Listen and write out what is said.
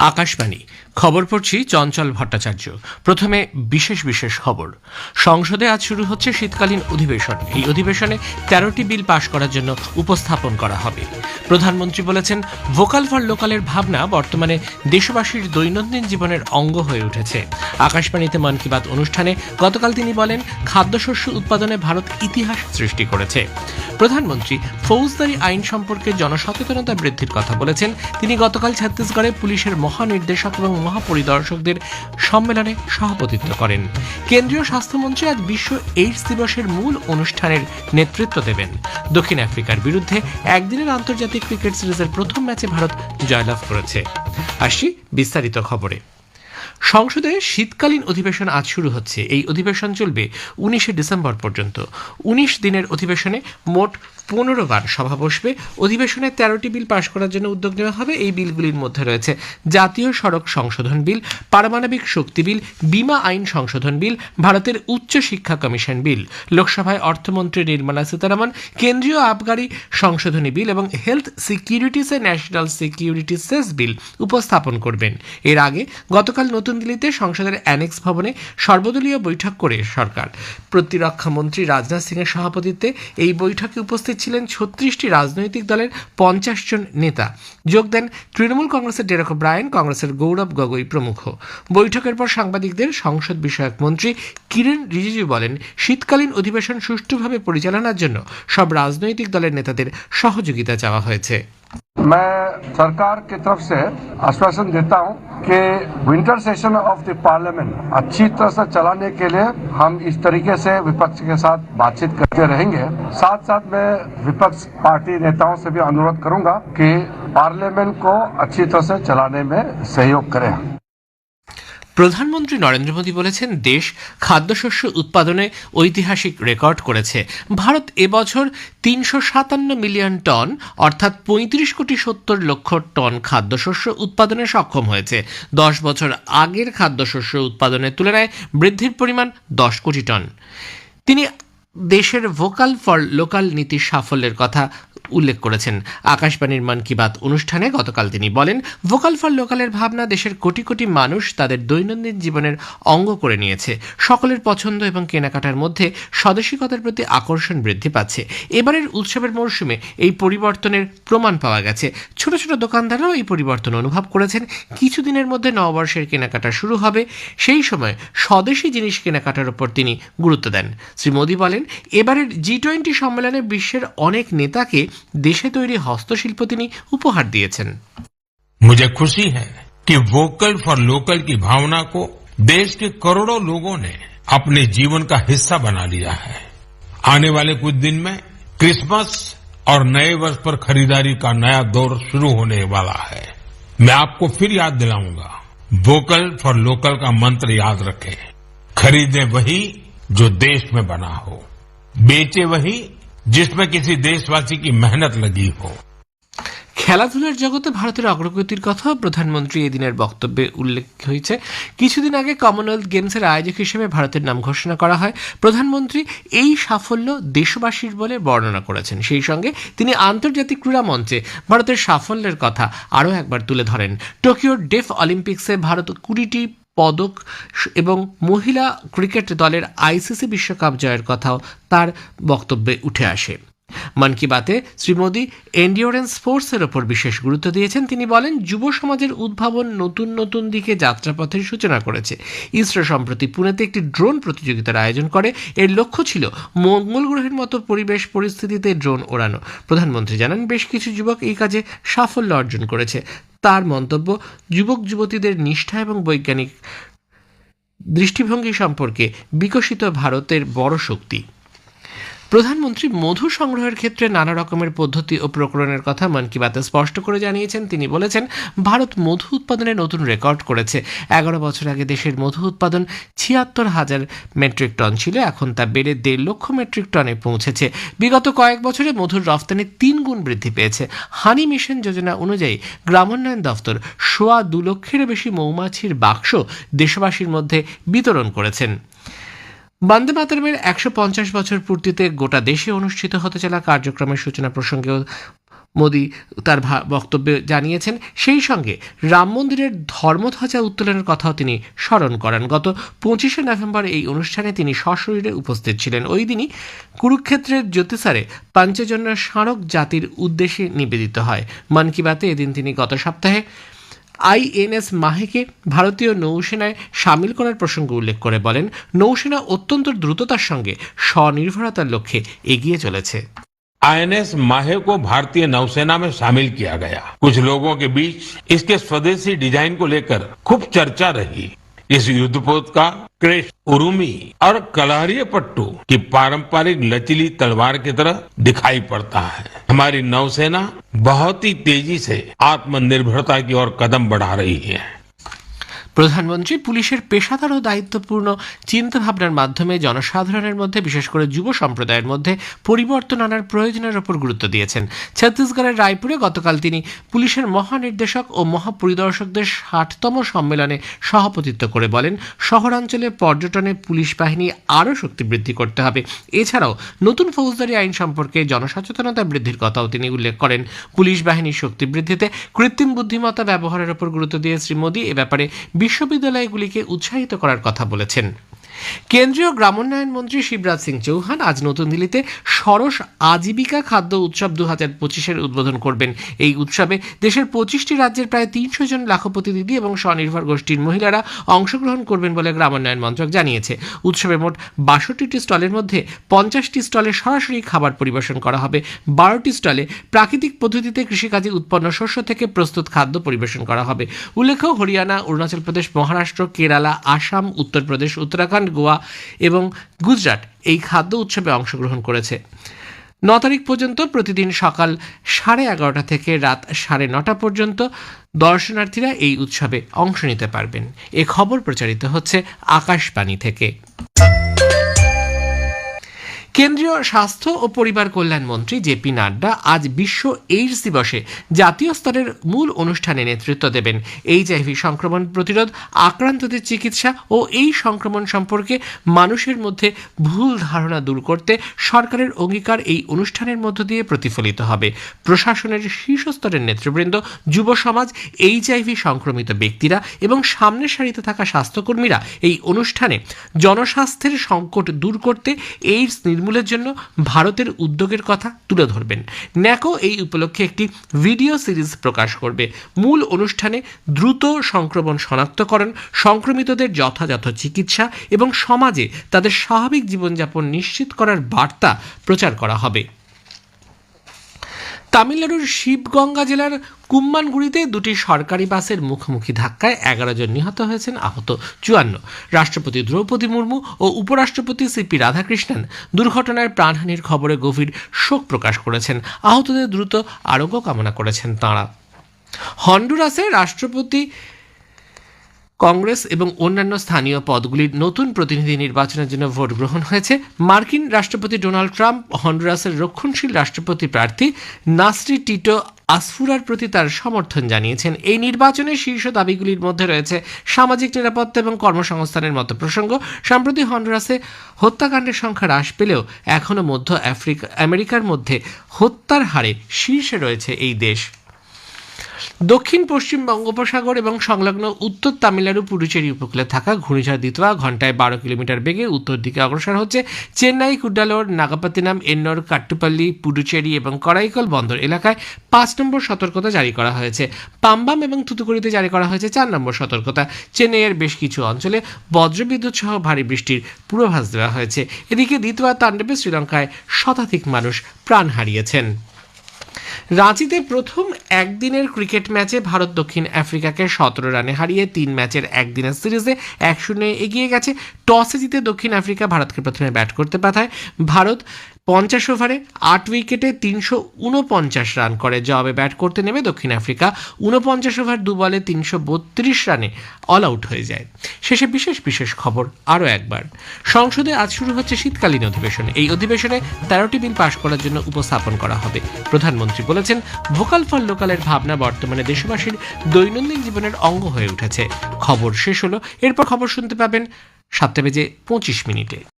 আকাশবাণী। খবর পড়ছি চঞ্চল ভট্টাচার্য। প্রথমে বিশেষ বিশেষ খবর। সংসদে আজ শুরু হচ্ছে শীতকালীন অধিবেশন। এই অধিবেশনে তেরোটি বিল পাশ করার জন্য উপস্থাপন করা হবে। প্রধানমন্ত্রী বলেছেন, ভোকাল ফর লোকালের ভাবনা বর্তমানে দেশবাসীর দৈনন্দিন জীবনের অঙ্গ হয়ে উঠেছে। আকাশবাণীতে মন কি বাত অনুষ্ঠানে গতকাল তিনি বলেন, খাদ্যশস্য উৎপাদনে ভারত ইতিহাস সৃষ্টি করেছে। প্রধানমন্ত্রী ফৌজদারি আইন সম্পর্কে জনসচেতনতা বৃদ্ধির কথা বলেছেন। তিনি গতকাল ছত্তিশগড়ে পুলিশের মহানির্দেশক এবং মহাপরিদর্শকদের সম্মেলনে সভাপতিত্ব করেন। কেন্দ্রীয় স্বাস্থ্যমন্ত্রী আজ বিশ্ব এইডস দিবসের মূল অনুষ্ঠানের নেতৃত্ব দেবেন। দক্ষিণ আফ্রিকার বিরুদ্ধে একদিনের আন্তর্জাতিক ক্রিকেট সিরিজের প্রথম ম্যাচে ভারত জয়লাভ করেছে। আসি বিস্তারিত খবরে। সংসদে শীতকালীন অধিবেশন আজ শুরু হচ্ছে। এই অধিবেশন চলবে উনিশে ডিসেম্বর পর্যন্ত। উনিশ দিনের অধিবেশনে মোট পনেরো বার সভা বসবে। অধিবেশনে তেরোটি বিল পাশ করার জন্য উদ্যোগ নেওয়া হবে। এই বিলগুলির মধ্যে রয়েছে জাতীয় সড়ক সংশোধন বিল, পারমাণবিক শক্তি বিল, বিমা আইন সংশোধন বিল, ভারতের উচ্চ শিক্ষা কমিশন বিল, লোকসভায় অর্থমন্ত্রী নির্মলা সীতারামন, কেন্দ্রীয় আবগারি সংশোধনী বিল এবং হেলথ সিকিউরিটিসে ন্যাশনাল সিকিউরিটি সেস বিল উপস্থাপন করবেন। এর আগে গতকাল নতুন দিল্লিতে সংসদের অ্যানেক্স ভবনে সর্বদলীয় বৈঠক করে সরকার। প্রতিরক্ষা মন্ত্রী রাজনাথ সিংয়ের সভাপতিত্বে এই বৈঠকে উপস্থিত ছিলেন ছত্রিশটি রাজনৈতিক দলের পঞ্চাশ জন নেতা। যোগ দেন তৃণমূল কংগ্রেসের ডেরক ব্রায়ন কংগ্রেসের গৌরব গগৈ প্রমুখ। বৈঠকের পর সাংবাদিকদের সংসদ বিষয়ক মন্ত্রী কিরেন রিজিজু বলেন, শীতকালীন অধিবেশন সুষ্ঠুভাবে পরিচালনার জন্য সব রাজনৈতিক দলের নেতাদের সহযোগিতা চাওয়া হয়েছে। मैं सरकार की तरफ़ से आश्वासन देता हूँ कि winter session of the parliament अच्छी तरह से चलाने के लिए हम इस तरीके से विपक्ष के साथ बातचीत करते रहेंगे। साथ साथ मैं विपक्ष पार्टी नेताओं से भी अनुरोध करूँगा कि पार्लियामेंट को अच्छी तरह से चलाने में सहयोग करें। প্রধানমন্ত্রী নরেন্দ্র মোদী বলেছেন, দেশ খাদ্যশস্য উৎপাদনে ঐতিহাসিক রেকর্ড করেছে। ভারত এবছর তিনশো সাতান্ন মিলিয়ন টন, অর্থাৎ পঁয়ত্রিশ কোটি সত্তর লক্ষ টন খাদ্যশস্য উৎপাদনে সক্ষম হয়েছে। দশ বছর আগের খাদ্যশস্য উৎপাদনের তুলনায় বৃদ্ধির পরিমাণ দশ কোটি টন। তিনি দেশের ভোকাল ফর লোকাল নীতির সাফল্যের কথা উল্লেখ করেছেন। আকাশবাণীর মন কি বাত অনুষ্ঠানে গতকাল তিনি বলেন, ভোকাল ফর লোকালের ভাবনা দেশের কোটি কোটি মানুষ তাদের দৈনন্দিন জীবনের অঙ্গ করে নিয়েছে। সকলের পছন্দ এবং কেনাকাটার মধ্যে স্বদেশিকতার প্রতি আকর্ষণ বৃদ্ধি পাচ্ছে। এবারের উৎসবের মরশুমে এই পরিবর্তনের প্রমাণ পাওয়া গেছে। ছোট ছোট দোকানদাররাও এই পরিবর্তন অনুভব করেছেন। কিছুদিনের মধ্যে নববর্ষের কেনাকাটা শুরু হবে। সেই সময় স্বদেশি জিনিস কেনাকাটার উপর তিনি গুরুত্ব দেন। শ্রী মোদী বলেন, এবারের জি টোয়েন্টি সম্মেলনে বিশ্বের অনেক নেতাকে দেশে তৈরি হস্তশিল্প তিনি উপহার দিয়েছেন मुझे खुशी है कि वोकल फॉर लोकल की भावना को देश के करोड़ों लोगों ने अपने जीवन का हिस्सा बना लिया है आने वाले कुछ दिन में क्रिसमस और नए वर्ष पर खरीदारी का नया दौर शुरू होने वाला है मैं आपको फिर याद दिलाऊंगा वोकल फॉर लोकल का मंत्र याद रखें खरीदें वही जो देश में बना हो बेचे वही जिसमें किसी देशवासी की मेहनत लगी हो খেলাধুলার জগতে ভারতের অগ্রগতির কথা প্রধানমন্ত্রী এদিনের বক্তব্যে উল্লেখ হয়েছে কিছুদিন আগে কমনওয়েলথ গেমসের আয়োজক হিসেবে ভারতের নাম ঘোষণা করা হয় প্রধানমন্ত্রী এই সাফল্য দেশবাসীর বলে বর্ণনা করেছেন সেই সঙ্গে তিনি আন্তর্জাতিক ক্রীড়া মঞ্চে ভারতের সাফল্যের কথা আরও একবার তুলে ধরেন টোকিওর ডেফ অলিম্পিক্সে ভারত কুড়িটি পদক এবং মহিলা ক্রিকেট দলের আইসিসি বিশ্বকাপ জয়ের কথাও তার বক্তব্যে উঠে আসে। মন কি বাতে, শ্রী মোদী এন্ডিওরেন্স স্পোর্টসের ওপর বিশেষ গুরুত্ব দিয়েছেন। তিনি বলেন, যুব সমাজের উদ্ভাবন নতুন নতুন দিকে যাত্রাপথের সূচনা করেছে। ইসরো সম্প্রতি পুনেতে একটি ড্রোন প্রতিযোগিতার আয়োজন করে। এর লক্ষ্য ছিল মঙ্গল গ্রহের মতো পরিবেশ পরিস্থিতিতে ড্রোন ওড়ানো। প্রধানমন্ত্রী জানান, বেশ কিছু যুবক এই কাজে সাফল্য অর্জন করেছে। তার মন্তব্য, যুবক যুবতীদের নিষ্ঠা এবং বৈজ্ঞানিক দৃষ্টিভঙ্গি সম্পর্কে বিকশিত ভারতের বড় শক্তি। প্রধানমন্ত্রী মধু সংগ্রহের ক্ষেত্রে নানা রকমের পদ্ধতি ও প্রকরণের কথা মন কি বাতে স্পষ্ট করে জানিয়েছেন। তিনি বলেছেন, ভারত মধু উৎপাদনে নতুন রেকর্ড করেছে। এগারো বছর আগে দেশের মধু উৎপাদন ছিয়াত্তর হাজার মেট্রিক টন ছিল, এখন তা বেড়ে দেড় লক্ষ মেট্রিক টনে পৌঁছেছে। বিগত কয়েক বছরে মধুর রফতানি তিন গুণ বৃদ্ধি পেয়েছে। হানি মিশন যোজনা অনুযায়ী গ্রামোন্নয়ন দফতর সোয়া দু লক্ষেরও বেশি মৌমাছির বাক্স দেশবাসীর মধ্যে বিতরণ করেছেন। বন্দে মাতরমের একশো পঞ্চাশ বছর পূর্তিতে গোটা দেশে অনুষ্ঠিত হতে চলা কার্যক্রমের সূচনা প্রসঙ্গেও মোদী তার বক্তব্যে জানিয়েছেন। সেই সঙ্গে রাম মন্দিরের ধর্মধ্বজা উত্তোলনের কথাও তিনি স্মরণ করেন। গত পঁচিশে নভেম্বর এই অনুষ্ঠানে তিনি সশরীরে উপস্থিত ছিলেন। ওই দিনই কুরুক্ষেত্রের জ্যোতিষারে পঞ্চজন্য স্মারক জাতির উদ্দেশ্যে নিবেদিত হয়। মন কি বাতে এদিন তিনি গত সপ্তাহে আইএনএস মাহেকে ভারতীয় নৌসেনায় সামিল করার প্রসঙ্গ উল্লেখ করে বলেন নৌসেনা অত্যন্ত দ্রুততার সঙ্গে স্বনির্ভরতার লক্ষ্যে এগিয়ে চলেছে आईएनएस माहे को भारतीय नौसेना में शामिल किया गया कुछ लोगों के बीच इसके स्वदेशी डिजाइन को लेकर खूब चर्चा रही इस युद्धपोत का क्रेश, उरुमी और कलहरिय पट्टू की पारंपरिक लचीली तलवार की तरह दिखाई पड़ता है। हमारी नौसेना बहुत ही तेज़ी से आत्मनिर्भरता की ओर कदम बढ़ा रही है। প্রধানমন্ত্রী পুলিশের পেশাদার ও দায়িত্বপূর্ণ চিন্তাভাবনার মাধ্যমে জনসাধারণের মধ্যে, বিশেষ করে যুব সম্প্রদায়ের মধ্যে, পরিবর্তন আনার প্রয়োজনের ওপর গুরুত্ব দিয়েছেন। ছত্তিশগড়ের রায়পুরে গতকাল তিনি পুলিশের মহানির্দেশক ও মহাপরিদর্শকদের ষাটতম সম্মেলনে সভাপতিত্ব করে বলেন, শহরাঞ্চলে পর্যটনে পুলিশ বাহিনী আরও শক্তি বৃদ্ধি করতে হবে। এছাড়াও নতুন ফৌজদারি আইন সম্পর্কে জনসচেতনতা বৃদ্ধির কথাও তিনি উল্লেখ করেন। পুলিশ বাহিনীর শক্তি বৃদ্ধিতে কৃত্রিম বুদ্ধিমত্তা ব্যবহারের উপর গুরুত্ব দিয়ে শ্রী মোদী এ ব্যাপারে বিশ্ববিদ্যালয়গুলিকে উৎসাহিত করার কথা বলেছেন। কেন্দ্রীয় গ্রামোন্নয়ন মন্ত্রী শিবরাজ সিং চৌহান আজ নতুন দিল্লিতে সরস আজীবিকা খাদ্য উৎসব দু হাজার পঁচিশের উদ্বোধন করবেন। এই উৎসবে দেশের পঁচিশটি রাজ্যের প্রায় তিনশো জন লাখপতি দিদি এবং স্বনির্ভর গোষ্ঠীর মহিলারা অংশগ্রহণ করবেন বলে গ্রামোন্নয়ন মন্ত্রক জানিয়েছে। উৎসবে মোট বাষট্টিটি স্টলের মধ্যে পঞ্চাশটি স্টলে সরাসরি খাবার পরিবেশন করা হবে। বারোটি স্টলে প্রাকৃতিক পদ্ধতিতে কৃষিকাজে উৎপন্ন শস্য থেকে প্রস্তুত খাদ্য পরিবেশন করা হবে। উল্লেখ্য, হরিয়ানা, অরুণাচল প্রদেশ, মহারাষ্ট্র, কেরালা, আসাম, উত্তরপ্রদেশ, উত্তরাখণ্ড গোয়া এবং গুজরাট এই খাদ্য উৎসবে অংশগ্রহণ করেছে। ন তারিখ পর্যন্ত প্রতিদিন সকাল সাড়ে এগারোটা থেকে রাত সাড়ে নটা পর্যন্ত দর্শনার্থীরা এই উৎসবে অংশ নিতে পারবেন। এ খবর প্রচারিত হচ্ছে আকাশবাণী থেকে। কেন্দ্রীয় স্বাস্থ্য ও পরিবার কল্যাণ মন্ত্রী জেপি নাড্ডা আজ বিশ্ব এইডস দিবসে জাতীয় স্তরের মূল অনুষ্ঠানে নেতৃত্ব দেবেন। এইচআইভি সংক্রমণ প্রতিরোধ, আক্রান্তদের চিকিৎসা ও এই সংক্রমণ সম্পর্কে মানুষের মধ্যে ভুল ধারণা দূর করতে সরকারের অঙ্গীকার এই অনুষ্ঠানের মধ্য দিয়ে প্রতিফলিত হবে। প্রশাসনের শীর্ষস্তরের নেতৃবৃন্দ, যুব সমাজ এইচআইভি সংক্রমিত ব্যক্তিরা এবং সামনের সারিতে থাকা স্বাস্থ্যকর্মীরা এই অনুষ্ঠানে জনস্বাস্থ্যের সংকট দূর করতে এইডস নির্মূলের জন্য ভারতের উদ্যোগের কথা তুলে ধরবেন। ন্যাকো এই উপলক্ষে একটি ভিডিও সিরিজ প্রকাশ করবে। মূল অনুষ্ঠানে দ্রুত সংক্রমণ শনাক্তকরণ, সংক্রমিতদের যথাযথ চিকিৎসা এবং সমাজে তাদের স্বাভাবিক জীবনযাপন নিশ্চিত করার বার্তা প্রচার করা হবে। তামিলনাড়ুর শিবগঙ্গা জেলার কুম্মানগুড়িতে দুটি সরকারি বাসের মুখোমুখি ধাক্কায় এগারো জন নিহত হয়েছেন, আহত চুয়ান্ন। রাষ্ট্রপতি দ্রৌপদী মুর্মু ও উপরাষ্ট্রপতি সিপি রাধাকৃষ্ণন দুর্ঘটনায় প্রাণহানির খবরে গভীর শোক প্রকাশ করেছেন। আহতদের দ্রুত আরোগ্য কামনা করেছেন তাঁরা। হন্ডুরাসে রাষ্ট্রপতি কংগ্রেস এবং অন্যান্য স্থানীয় পদগুলির নতুন প্রতিনিধি নির্বাচনের জন্য ভোট গ্রহণ হয়েছে। মার্কিন রাষ্ট্রপতি ডোনাল্ড ট্রাম্প, হন্ডুরাসের রক্ষণশীল রাষ্ট্রপতি প্রার্থী নাসরি টিটো আসফুরার প্রতি তার সমর্থন জানিয়েছেন। এই নির্বাচনের শীর্ষ দাবিগুলির মধ্যে রয়েছে সামাজিক নিরাপত্তা এবং কর্মসংস্থানের মতো প্রসঙ্গ। সম্প্রতি হন্ডুরাসে হত্যাকাণ্ডের সংখ্যা হ্রাস পেলেও এখনও মধ্য আফ্রিকা, আমেরিকার মধ্যে হত্যার হারে শীর্ষে রয়েছে এই দেশ। দক্ষিণ, পশ্চিম বঙ্গোপসাগর এবং সংলগ্ন উত্তর তামিলনাড়ু, পুডুচেরি উপকূলে থাকা ঘূর্ণিঝড় দিতোয়া ঘন্টায় বারো কিলোমিটার বেগে উত্তর দিকে অগ্রসর হচ্ছে চেন্নাই, কুডালোর নাগাপাতিনাম এন্নর, কাট্টুপাল্লি, পুডুচেরি এবং করাইকল বন্দর এলাকায় পাঁচ নম্বর সতর্কতা জারি করা হয়েছে। পাম্বাম এবং থুতুকুড়িতে জারি করা হয়েছে চার নম্বর সতর্কতা। চেন্নাইয়ের বেশ কিছু অঞ্চলে বজ্রবিদ্যুৎ সহ ভারী বৃষ্টির পূর্বাভাস দেওয়া হয়েছে। এদিকে দ্বিতীয় তাণ্ডবে শ্রীলঙ্কায় শতাধিক মানুষ প্রাণ হারিয়েছেন। রাঁচিতে প্রথম একদিনের ক্রিকেট ম্যাচে ভারত দক্ষিণ আফ্রিকাকে সতেরো রানে হারিয়ে তিন ম্যাচের একদিনের সিরিজে এক শূন্য এগিয়ে গেছে। টসে জিতে দক্ষিণ আফ্রিকা ভারতকে প্রথমে ব্যাট করতে পাঠায়। ভারত পঞ্চাশ ওভারে আট উইকেটে তিনশো উনপঞ্চাশ রান করে। জবাবে ব্যাট করতে নেমে দক্ষিণ আফ্রিকা উনপঞ্চাশ ওভার, দু বলে তিনশো বত্রিশ রানে অল আউট হয়ে যায়। শেষে বিশেষ বিশেষ খবর আরও একবার। সংসদে আজ শুরু হচ্ছে শীতকালীন অধিবেশন। এই অধিবেশনে তেরোটি বিল পাশ করার জন্য উপস্থাপন করা হবে। প্রধানমন্ত্রী বলেছেন, ভোকাল ফর লোকালের ভাবনা বর্তমানে দেশবাসীর দৈনন্দিন জীবনের অঙ্গ হয়ে উঠেছে। খবর শেষ হলো, এরপর খবর শুনতে পাবেন সাতটা বেজে পঁচিশ মিনিটে।